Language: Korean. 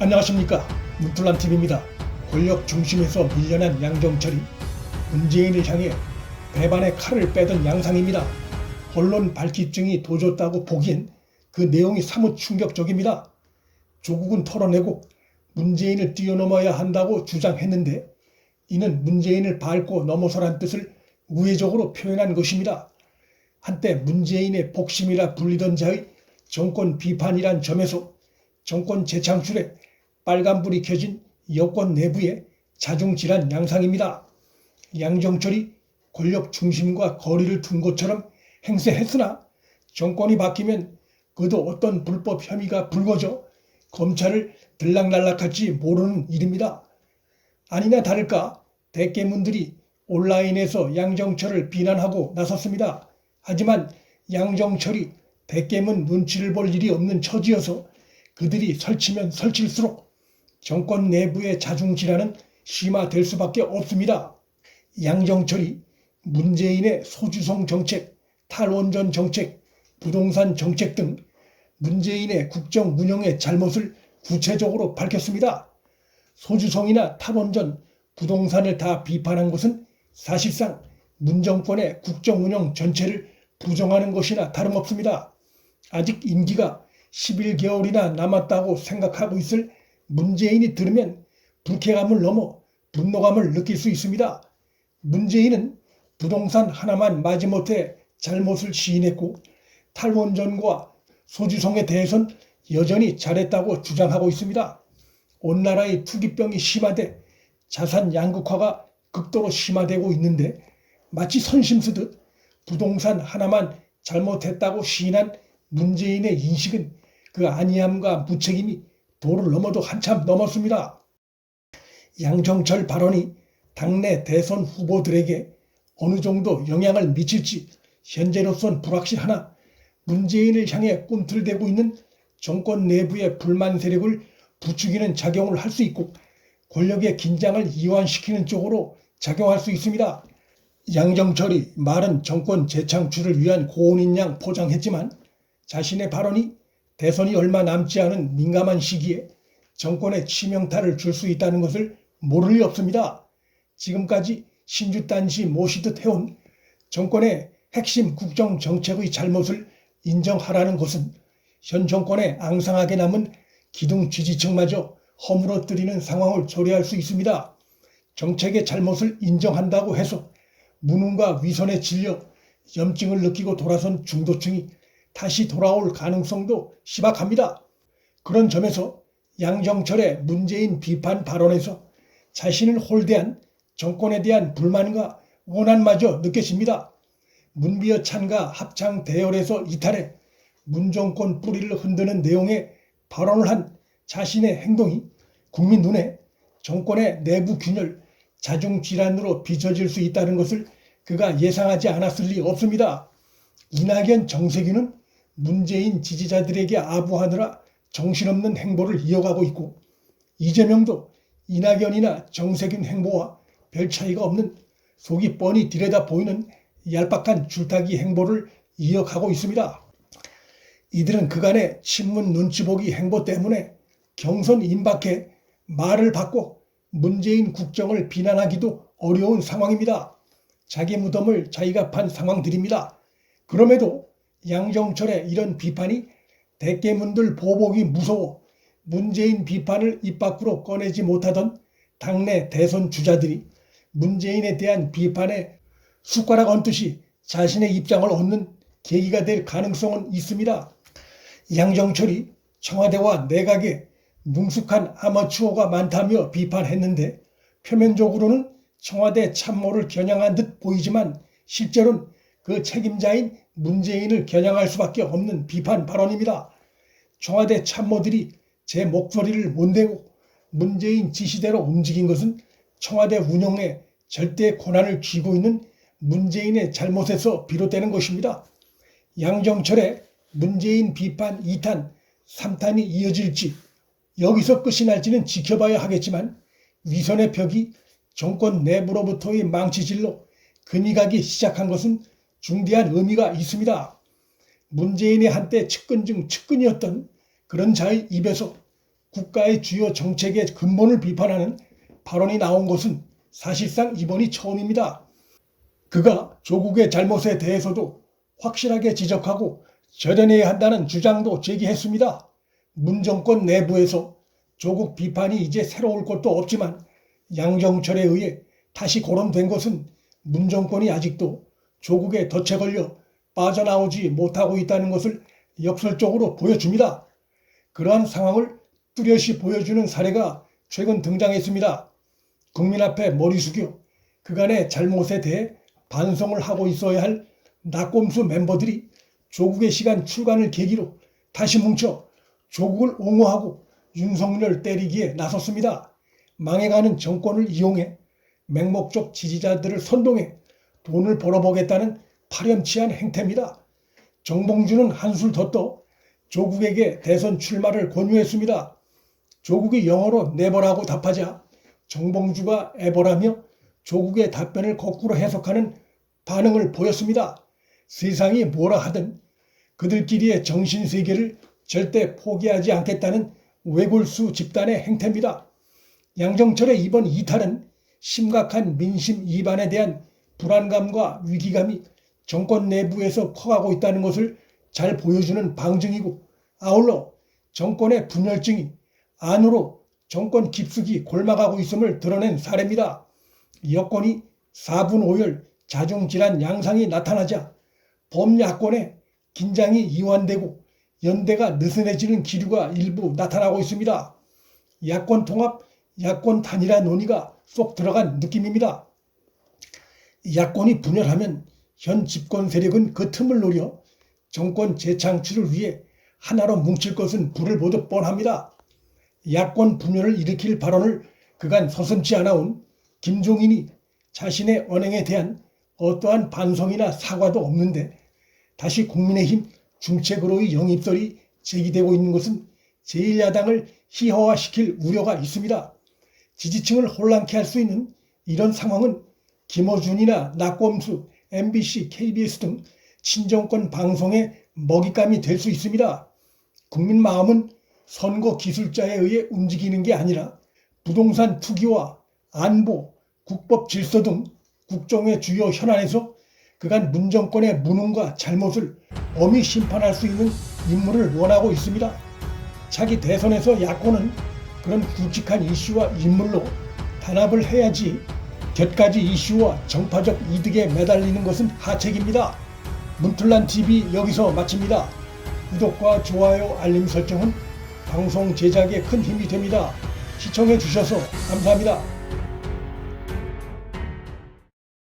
안녕하십니까 문플란TV입니다. 권력 중심에서 밀려난 양정철이 문재인을 향해 배반의 칼을 빼던 양상입니다. 언론 발기증이 도졌다고 보기엔 그 내용이 사뭇 충격적입니다. 조국은 털어내고 문재인을 뛰어넘어야 한다고 주장했는데 이는 문재인을 밟고 넘어서란 뜻을 우회적으로 표현한 것입니다. 한때 문재인의 복심이라 불리던 자의 정권 비판이란 점에서 정권 재창출에 빨간불이 켜진 여권 내부의 자중질환 양상입니다. 양정철이 권력 중심과 거리를 둔 것처럼 행세했으나 정권이 바뀌면 그도 어떤 불법 혐의가 불거져 검찰을 들락날락할지 모르는 일입니다. 아니나 다를까 대깨문들이 온라인에서 양정철을 비난하고 나섰습니다. 하지만 양정철이 대깨문 눈치를 볼 일이 없는 처지여서 그들이 설치면 설칠수록 정권 내부의 자중질환은 심화될 수밖에 없습니다. 양정철이 문재인의 소주성 정책, 탈원전 정책, 부동산 정책 등 문재인의 국정 운영의 잘못을 구체적으로 밝혔습니다. 소주성이나 탈원전, 부동산을 다 비판한 것은 사실상 문정권의 국정 운영 전체를 부정하는 것이나 다름없습니다. 아직 임기가 11개월이나 남았다고 생각하고 있을 문재인이 들으면 불쾌감을 넘어 분노감을 느낄 수 있습니다. 문재인은 부동산 하나만 마지못해 잘못을 시인했고 탈원전과 소주성에 대해선 여전히 잘했다고 주장하고 있습니다. 온 나라의 투기병이 심화돼 자산 양극화가 극도로 심화되고 있는데 마치 선심 쓰듯 부동산 하나만 잘못했다고 시인한 문재인의 인식은 그 안이함과 무책임이 도를 넘어도 한참 넘었습니다. 양정철 발언이 당내 대선 후보들에게 어느 정도 영향을 미칠지 현재로선 불확실하나 문재인을 향해 꿈틀대고 있는 정권 내부의 불만 세력을 부추기는 작용을 할 수 있고 권력의 긴장을 이완시키는 쪽으로 작용할 수 있습니다. 양정철이 말은 정권 재창출을 위한 고온인 양 포장했지만 자신의 발언이 대선이 얼마 남지 않은 민감한 시기에 정권에 치명타를 줄 수 있다는 것을 모를 리 없습니다. 지금까지 신주단지 모시듯 해온 정권의 핵심 국정 정책의 잘못을 인정하라는 것은 현 정권에 앙상하게 남은 기둥 지지층마저 허물어뜨리는 상황을 초래할 수 있습니다. 정책의 잘못을 인정한다고 해서 무능과 위선에 질려 염증을 느끼고 돌아선 중도층이 다시 돌아올 가능성도 희박합니다. 그런 점에서 양정철의 문재인 비판 발언에서 자신을 홀대한 정권에 대한 불만과 원한마저 느껴집니다. 문비어 찬가 합창 대열에서 이탈해 문정권 뿌리를 흔드는 내용의 발언을 한 자신의 행동이 국민 눈에 정권의 내부 균열, 자중 질환으로 비춰질 수 있다는 것을 그가 예상하지 않았을 리 없습니다. 이낙연 정세균은 문재인 지지자들에게 아부하느라 정신없는 행보를 이어가고 있고 이재명도 이낙연이나 정세균 행보와 별 차이가 없는 속이 뻔히 들여다 보이는 얄팍한 줄타기 행보를 이어가고 있습니다. 이들은 그간의 친문 눈치보기 행보 때문에 경선 임박해 말을 받고 문재인 국정을 비난하기도 어려운 상황입니다. 자기 무덤을 자기가 판 상황들입니다. 그럼에도 양정철의 이런 비판이 대깨문들 보복이 무서워 문재인 비판을 입 밖으로 꺼내지 못하던 당내 대선 주자들이 문재인에 대한 비판에 숟가락 얹듯이 자신의 입장을 얻는 계기가 될 가능성은 있습니다. 양정철이 청와대와 내각에 능숙한 아마추어가 많다며 비판했는데 표면적으로는 청와대 참모를 겨냥한 듯 보이지만 실제로는 그 책임자인 문재인을 겨냥할 수밖에 없는 비판 발언입니다. 청와대 참모들이 제 목소리를 못 내고 문재인 지시대로 움직인 것은 청와대 운영에 절대 권한을 쥐고 있는 문재인의 잘못에서 비롯되는 것입니다. 양정철의 문재인 비판 2탄, 3탄이 이어질지 여기서 끝이 날지는 지켜봐야 하겠지만 위선의 벽이 정권 내부로부터의 망치질로 금이 가기 시작한 것은 중대한 의미가 있습니다. 문재인의 한때 측근 중 측근이었던 그런 자의 입에서 국가의 주요 정책의 근본을 비판하는 발언이 나온 것은 사실상 이번이 처음입니다. 그가 조국의 잘못에 대해서도 확실하게 지적하고 절연해야 한다는 주장도 제기했습니다. 문 정권 내부에서 조국 비판이 이제 새로울 것도 없지만 양정철에 의해 다시 거론된 것은 문 정권이 아직도 조국에 덫에 걸려 빠져나오지 못하고 있다는 것을 역설적으로 보여줍니다. 그러한 상황을 뚜렷이 보여주는 사례가 최근 등장했습니다. 국민 앞에 머리 숙여 그간의 잘못에 대해 반성을 하고 있어야 할 낙곰수 멤버들이 조국의 시간 출간을 계기로 다시 뭉쳐 조국을 옹호하고 윤석열 때리기에 나섰습니다. 망해가는 정권을 이용해 맹목적 지지자들을 선동해 돈을 벌어보겠다는 파렴치한 행태입니다. 정봉주는 한술 더 떠 조국에게 대선 출마를 권유했습니다. 조국이 영어로 네버라고 답하자 정봉주가 에버라며 조국의 답변을 거꾸로 해석하는 반응을 보였습니다. 세상이 뭐라 하든 그들끼리의 정신세계를 절대 포기하지 않겠다는 외골수 집단의 행태입니다. 양정철의 이번 이탈은 심각한 민심 이반에 대한 불안감과 위기감이 정권 내부에서 커가고 있다는 것을 잘 보여주는 방증이고 아울러 정권의 분열증이 안으로 정권 깊숙이 골마가고 있음을 드러낸 사례입니다. 여권이 4분 5열 자중질환 양상이 나타나자 범야권의 긴장이 이완되고 연대가 느슨해지는 기류가 일부 나타나고 있습니다. 야권 통합, 야권 단일화 논의가 쏙 들어간 느낌입니다. 야권이 분열하면 현 집권 세력은 그 틈을 노려 정권 재창출을 위해 하나로 뭉칠 것은 불을 보듯 뻔합니다. 야권 분열을 일으킬 발언을 그간 서슴지 않아온 김종인이 자신의 언행에 대한 어떠한 반성이나 사과도 없는데 다시 국민의힘 중책으로의 영입설이 제기되고 있는 것은 제1야당을 희화화시킬 우려가 있습니다. 지지층을 혼란케 할 수 있는 이런 상황은 김어준이나 낙검수, MBC, KBS 등 친정권 방송의 먹잇감이 될 수 있습니다. 국민 마음은 선거 기술자에 의해 움직이는 게 아니라 부동산 투기와 안보, 국법 질서 등 국정의 주요 현안에서 그간 문정권의 무능과 잘못을 엄히 심판할 수 있는 인물을 원하고 있습니다. 차기 대선에서 야권은 그런 굵직한 이슈와 인물로 단합을 해야지 곁가지 이슈와 정파적 이득에 매달리는 것은 하책입니다. 문틀란 TV 여기서 마칩니다. 구독과 좋아요, 알림 설정은 방송 제작에 큰 힘이 됩니다. 시청해 주셔서 감사합니다.